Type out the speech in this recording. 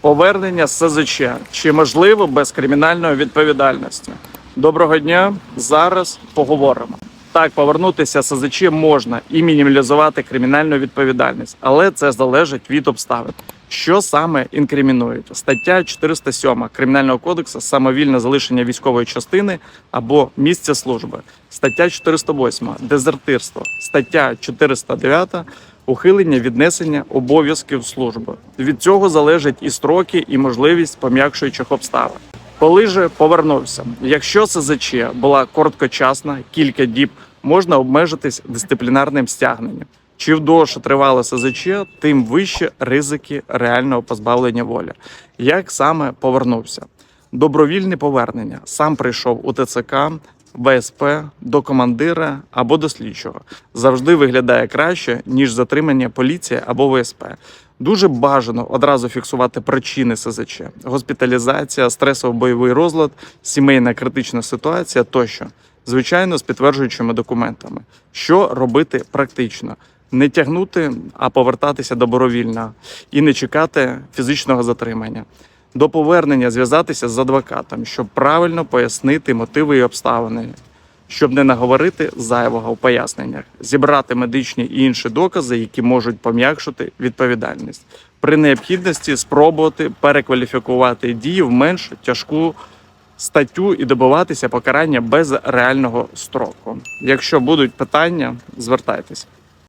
Повернення СЗЧ чи можливо без кримінальної відповідальності? Доброго дня. Зараз поговоримо. Так, повернутися СЗЧ можна і мінімалізувати кримінальну відповідальність, але це залежить від обставин. Що саме інкримінують? Стаття 407 Кримінального кодексу самовільне залишення військової частини або місця служби. Стаття 408 дезертирство. Стаття 409 ухилення від несення обов'язків служби. Від цього залежать і строки, і можливість пом'якшуючих обставин. Коли же повернувся, якщо СЗЧ була короткочасна, кілька діб, можна обмежитись дисциплінарним стягненням. Чим довше тривало СЗЧ, тим вище ризики реального позбавлення волі. Як саме повернувся? Добровільне повернення. Сам прийшов у ТЦК, ВСП, до командира або до слідчого. Завжди виглядає краще, ніж затримання поліції або ВСП. Дуже бажано одразу фіксувати причини СЗЧ: госпіталізація, стресово-бойовий розлад, сімейна критична ситуація тощо. Звичайно, з підтверджуючими документами. Що робити практично? Не тягнути, а повертатися добровільно і не чекати фізичного затримання. До повернення зв'язатися з адвокатом, щоб правильно пояснити мотиви і обставини, щоб не наговорити зайвого у поясненнях, зібрати медичні і інші докази, які можуть пом'якшити відповідальність. При необхідності спробувати перекваліфікувати дії в менш тяжку статтю і добиватися покарання без реального строку. Якщо будуть питання, звертайтеся.